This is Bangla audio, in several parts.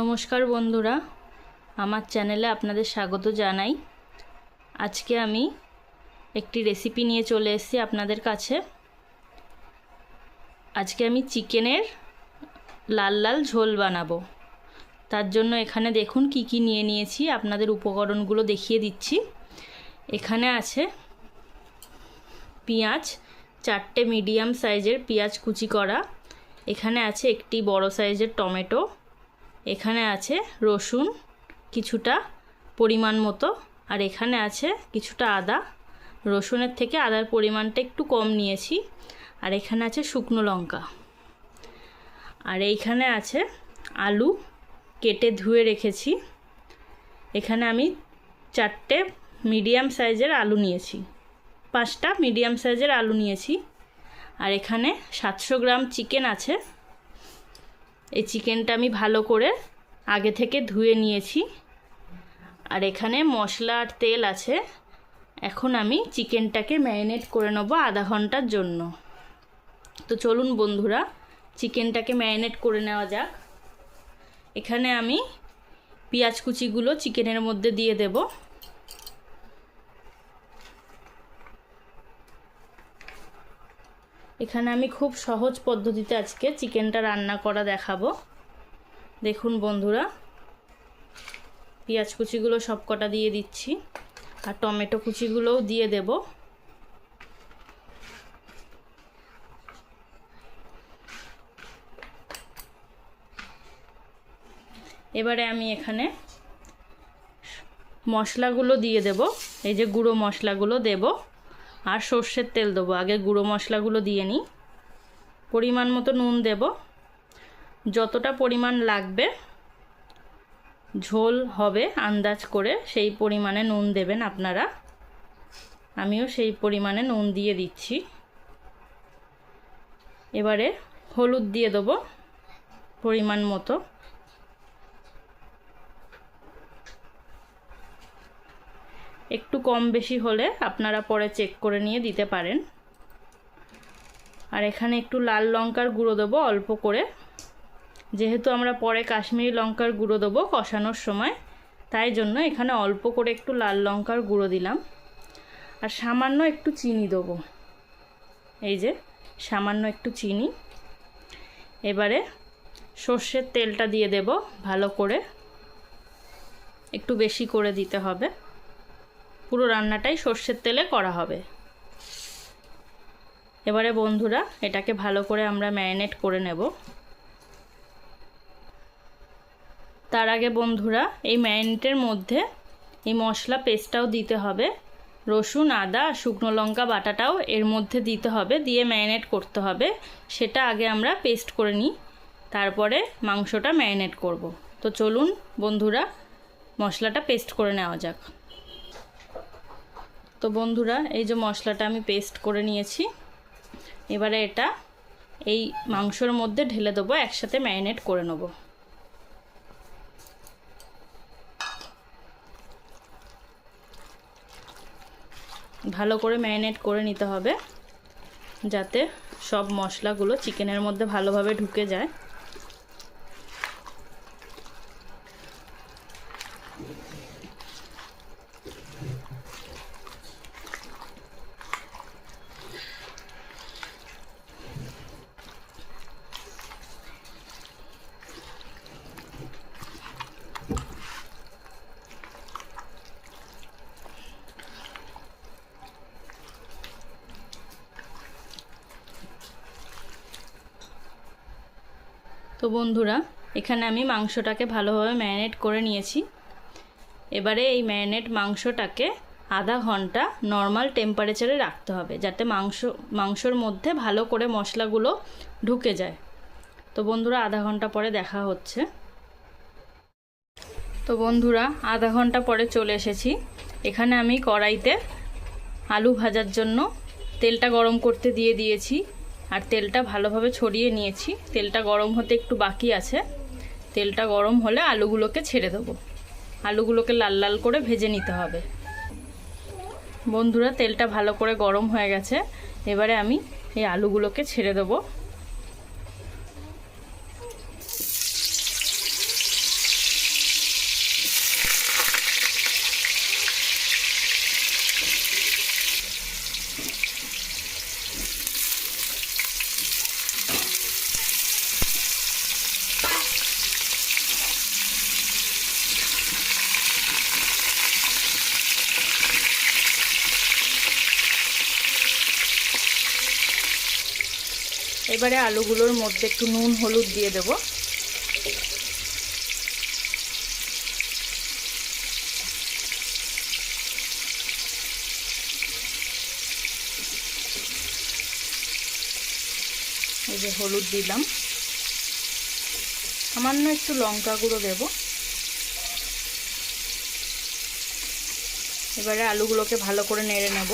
নমস্কার বন্ধুরা, আমার চ্যানেলে আপনাদের স্বাগত জানাই। আজকে আমি একটি রেসিপি নিয়ে চলে এসেছি আপনাদের কাছে। আজকে আমি চিকেনের লাল লাল ঝোল বানাবো। তার জন্য এখানে দেখুন কি কি নিয়ে নিয়েছি, আপনাদের উপকরণগুলো দেখিয়ে দিচ্ছি। এখানে আছে পেঁয়াজ, চারটে মিডিয়াম সাইজের পেঁয়াজ কুচি করা। এখানে আছে একটি বড় সাইজের টমেটো। এখানে আছে রসুন কিছুটা পরিমাণ মতো, আর এখানে আছে কিছুটা আদা। রসুনের থেকে আদার পরিমাণটা একটু কম নিয়েছি, আর এখানে আছে শুকনো লঙ্কা। আর এইখানে আছে আলু কেটে ধুয়ে রেখেছি। এখানে আমি চারটে মিডিয়াম সাইজের আলু নিয়েছি, পাঁচটা মিডিয়াম সাইজের আলু নিয়েছি। আর এখানে সাতশো গ্রাম চিকেন আছে এই চিকেনটা আমি ভালো করে আগে থেকে ধুয়ে নিয়েছি। আর এখানে মশলা আর তেল আছে। এখন আমি চিকেনটাকে ম্যারিনেট করে নেব আধা ঘণ্টার জন্য। তো চলুন বন্ধুরা, চিকেনটাকে ম্যারিনেট করে নেওয়া যাক। এখানে আমি পেঁয়াজ কুচিগুলো চিকেনের মধ্যে দিয়ে দেব। এখানে আমি খুব সহজ পদ্ধতিতে আজকে চিকেনটা রান্না করা দেখাবো। দেখুন বন্ধুরা, পেঁয়াজ কুচিগুলো সব কটা দিয়ে দিচ্ছি আর টমেটো কুচিগুলোও দিয়ে দেব। এবারে আমি এখানে মশলাগুলো দিয়ে দেব, এই যে গুঁড়ো মশলাগুলো দেব। আর সর্ষের তেল দেবো। আগে গুঁড়ো মশলাগুলো দিয়ে নিই। পরিমাণ মতো নুন দেব। যতটা পরিমাণ লাগবে, ঝোল হবে আন্দাজ করে সেই পরিমাণে নুন দেবেন আপনারা। আমিও সেই পরিমাণে নুন দিয়ে দিচ্ছি। এবারে হলুদ দিয়ে দেবো পরিমাণ মতো। একটু কম বেশি হলে আপনারা পরে চেক করে নিয়ে দিতে পারেন। আর এখানে একটু লাল লঙ্কার গুঁড়ো দেবো অল্প করে। যেহেতু আমরা পরে কাশ্মীরি লঙ্কার গুঁড়ো দেবো কষানোর সময়, তাই জন্য এখানে অল্প করে একটু লাল লঙ্কার গুঁড়ো দিলাম। আর সামান্য একটু চিনি দেবো। এই যে, সামান্য একটু চিনি। এবারে সর্ষের তেলটা দিয়ে দেব ভালো করে। একটু বেশি করে দিতে হবে। পুরো রান্নাটাই সর্ষের তেলে করা হবে। এবারে বন্ধুরা, এটাকে ভালো করে আমরা ম্যারিনেট করে নেব। তার আগে বন্ধুরা, এই ম্যারিনেটের মধ্যে এই মশলা পেস্টটাও দিতে হবে। রসুন, আদা, শুকনো লঙ্কা, বাটাটাও এর মধ্যে দিতে হবে, দিয়ে ম্যারিনেট করতে হবে। সেটা আগে আমরা পেস্ট করে নিই, তারপরে মাংসটা ম্যারিনেট করব। তো চলুন বন্ধুরা, মশলাটা পেস্ট করে নেওয়া যাক। তো বন্ধুরা, এই যে মশলাটা আমি পেস্ট করে নিয়েছি। এবারে এটা এই মাংসর মধ্যে ঢেলে দেবো, একসাথে ম্যারিনেট করে নেব। ভালো করে ম্যারিনেট করে নিতে হবে, যাতে সব মশলাগুলো চিকেনের মধ্যে ভালোভাবে ঢুকে যায়। তো বন্ধুরা, এখানে আমি মাংসটাকে ভালোভাবে ম্যারিনেট করে নিয়েছি। এবারে এই ম্যারিনেট মাংসটাকে আধা ঘণ্টা নর্মাল টেম্পারেচারে রাখতে হবে, যাতে মাংস, মাংসর মধ্যে ভালো করে মশলাগুলো ঢুকে যায়। তো বন্ধুরা, আধা ঘণ্টা পরে দেখা হচ্ছে। তো বন্ধুরা, আধা ঘণ্টা পরে চলে এসেছি। এখানে আমি কড়াইতে আলু ভাজার জন্য তেলটা গরম করতে দিয়ে দিয়েছি। আর তেলটা ভালোভাবে ছড়িয়ে নিয়েছি। তেলটা গরম হতে একটু বাকি আছে। তেলটা গরম হলে আলুগুলোকে ছেড়ে দেবো। আলুগুলোকে লাল লাল করে ভেজে নিতে হবে। বন্ধুরা, তেলটা ভালো করে গরম হয়ে গেছে। এবারে আমি এই আলুগুলোকে ছেড়ে দেবো। এবারে আলুগুলোর মধ্যে একটু নুন, হলুদ দিয়ে দেব। এই যে হলুদ দিলাম। সামান্য একটু লঙ্কা গুঁড়ো দেব। এবারে আলুগুলোকে ভালো করে নেড়ে নেব।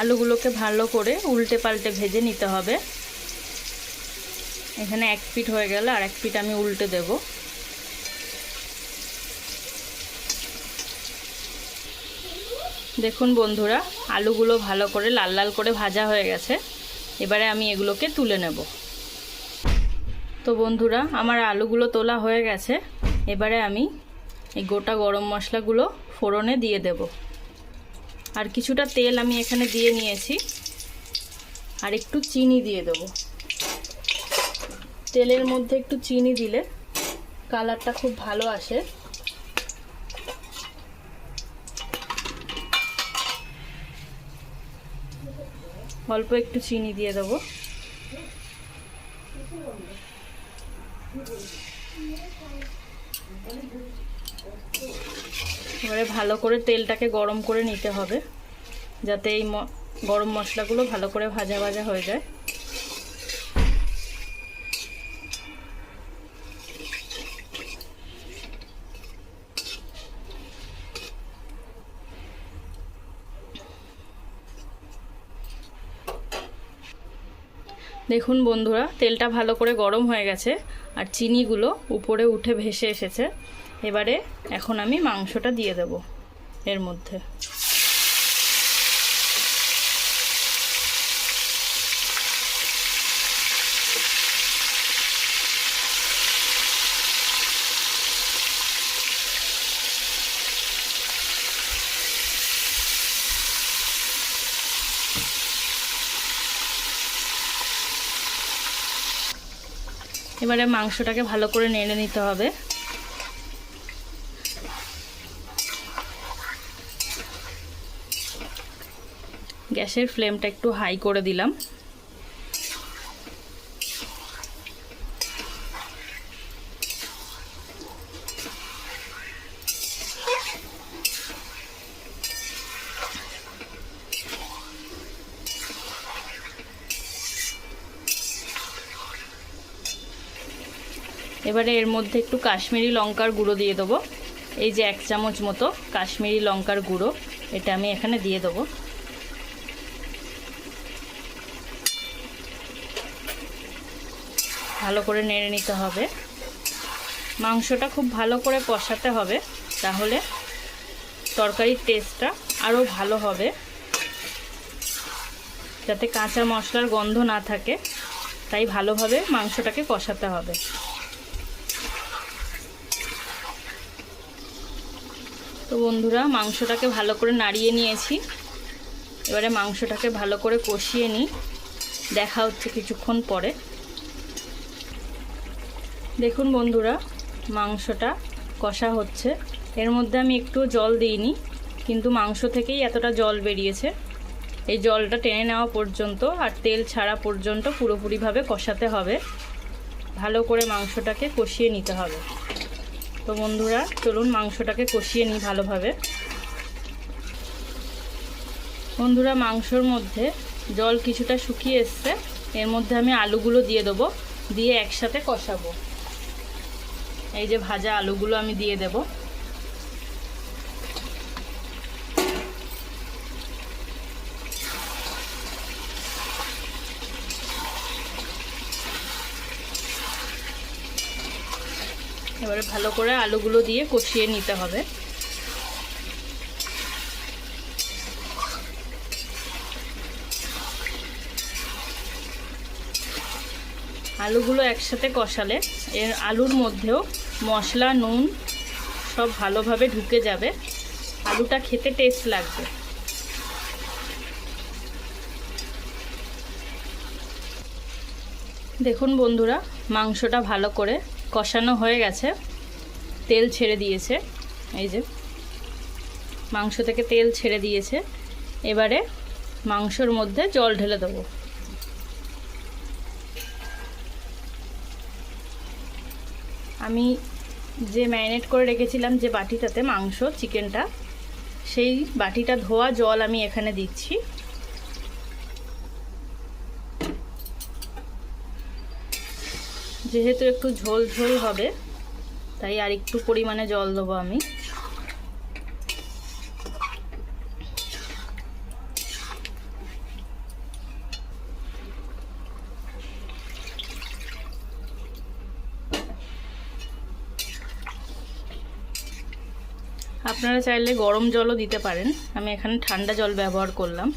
আলুগুলোকে ভালো করে উল্টে পাল্টে ভেজে নিতে হবে। এখানে এক পিঠ হয়ে গেলে আর এক পিঠ আমি উল্টে দেব। দেখুন বন্ধুরা, আলুগুলো ভালো করে লাল লাল করে ভাজা হয়ে গেছে। এবারে আমি এগুলোকে তুলে নেব। তো বন্ধুরা, আমার আলুগুলো তোলা হয়ে গেছে। এবারে আমি এই গোটা গরম মশলাগুলো ফোড়নে দিয়ে দেব। আর কিছুটা তেল আমি এখানে দিয়ে নিয়েছি। আর একটু চিনি দিয়ে দেবো। তেলের মধ্যে একটু চিনি দিলে কালারটা খুব ভালো আসে। অল্প একটু চিনি দিয়ে দেবো। এবারে ভালো করে তেলটাকে গরম করে নিতে হবে, যাতে এই গরম মশলাগুলো ভালো করে ভাজা ভাজা হয়ে যায়। দেখুন বন্ধুরা, তেলটা ভালো করে গরম হয়ে গেছে, আর চিনিগুলো উপরে উঠে ভেসে এসেছে। এবারে এখন আমি মাংসটা দিয়ে দেব এর মধ্যে। এবারে মাংসটাকে ভালো করে নেড়ে নিতে হবে। গ্যাসের ফ্লেমটা একটু হাই করে দিলাম। এবারে এর মধ্যে একটু কাশ্মীরি লঙ্কার গুঁড়ো দিয়ে দেবো। এই যে এক চামচ মতো কাশ্মীরি লঙ্কার গুঁড়ো, এটা আমি এখানে দিয়ে দেবো। ভালো করে নেড়ে নিতে হবে। মাংসটা খুব ভালো করে কষাতে হবে, তাহলে তরকারির টেস্টটা আরও ভালো হবে। যাতে কাঁচা মশলার গন্ধ না থাকে, তাই ভালোভাবে মাংসটাকে কষাতে হবে। তো বন্ধুরা, মাংসটাকে ভালো করে নাড়িয়ে নিয়েছি। এবারে মাংসটাকে ভালো করে কষিয়ে নিই। দেখা হচ্ছে কিছুক্ষণ পরে। দেখুন বন্ধুরা, মাংসটা কষা হচ্ছে। এর মধ্যে আমি একটু জল দিইনি, কিন্তু মাংস থেকেই এতটা জল বেরিয়েছে। এই জলটা টেনে নেওয়া পর্যন্ত আর তেল ছাড়া পর্যন্ত পুরোপুরিভাবে কষাতে হবে। ভালো করে মাংসটাকে কষিয়ে নিতে হবে। তো বন্ধুরা, চলুন মাংসটাকে কষিয়ে নিই ভালোভাবে। বন্ধুরা, মাংসর মধ্যে জল কিছুটা শুকিয়ে এসছে। এর মধ্যে আমি আলুগুলো দিয়ে দেবো, দিয়ে একসাথে কষাবো। এই যে ভাজা আলুগুলো আমি দিয়ে দেব। এবারে ভালো করে আলুগুলো দিয়ে কষিয়ে নিতে হবে। আলুগুলো একসাথে কষালে এর আলুর মধ্যেও মশলা, নুন সব ভালোভাবে ঢুকে যাবে। আলুটা খেতে টেস্ট লাগবে। দেখুন বন্ধুরা, মাংসটা ভালো করে কষানো হয়ে গেছে। তেল ছেড়ে দিয়েছে। এই যে, মাংস থেকে তেল ছেড়ে দিয়েছে। এবারে মাংসর মধ্যে জল ঢেলে দেবো। আমি যে ম্যারিনেট করে রেখেছিলাম যে বাটিটাতে মাংস, চিকেনটা, সেই বাটিটা ধোয়া জল আমি এখানে দিচ্ছি। যেহেতু একটু ঝোল ঝোল হবে, তাই আর একটু পরিমাণে জল দেবো আমি। আপনারা চাইলে গরম জলও দিতে পারেন। আমি এখানে ঠান্ডা জল ব্যবহার করলাম।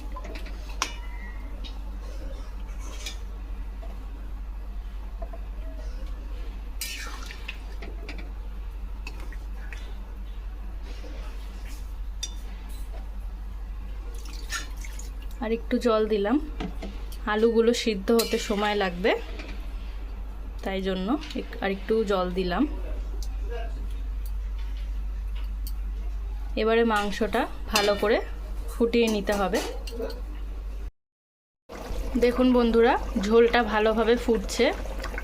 আর একটু জল দিলাম। আলুগুলো সিদ্ধ হতে সময় লাগবে, তাই জন্য আর একটু জল দিলাম। এবারে মাংসটা ভালো করে ফুটিয়ে নিতে হবে। দেখুন বন্ধুরা, ঝোলটা ভালোভাবে ফুটছে।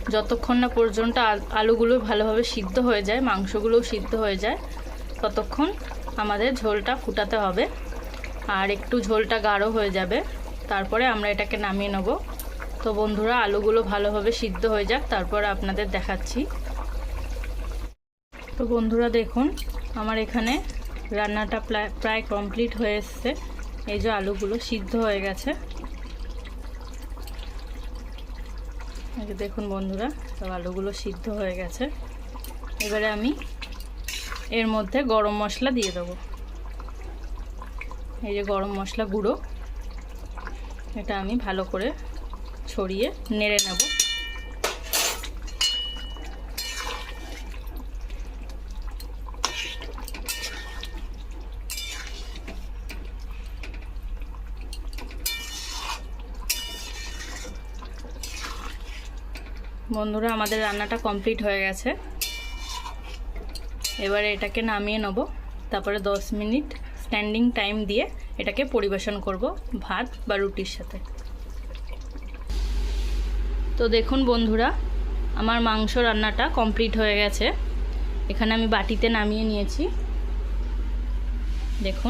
যতক্ষণ না পর্যন্ত আল- আলুগুলো ভালোভাবে সিদ্ধ হয়ে যায়, মাংসগুলোও সিদ্ধ হয়ে যায়, ততক্ষণ আমাদের ঝোলটা ফুটাতে হবে। আর একটু ঝোলটা গাঢ় হয়ে যাবে, তারপরে আমরা এটাকে নামিয়ে নেব। তো বন্ধুরা, আলুগুলো ভালোভাবে সিদ্ধ হয়ে যাক, তারপর আপনাদের দেখাচ্ছি। তো বন্ধুরা, দেখুন, আমার এখানে রান্নাটা প্রায় কমপ্লিট হয়ে এসছে। এই যে আলুগুলো সিদ্ধ হয়ে গেছে। দেখুন বন্ধুরা, সব আলুগুলো সিদ্ধ হয়ে গেছে। এবারে আমি এর মধ্যে গরম মশলা দিয়ে দেবো। এই যে গরম মশলা গুঁড়ো, এটা আমি ভালো করে ছড়িয়ে নেড়ে নেব। বন্ধুরা, আমাদের রান্নাটা কমপ্লিট হয়ে গেছে। এবারে এটাকে নামিয়ে নেব। তারপরে দশ মিনিট স্ট্যান্ডিং টাইম দিয়ে এটাকে পরিবেশন করব ভাত বা রুটির সাথে। তো দেখুন বন্ধুরা, আমার মাংস রান্নাটা কমপ্লিট হয়ে গেছে। এখানে আমি বাটিতে নামিয়ে নিয়েছি। দেখুন।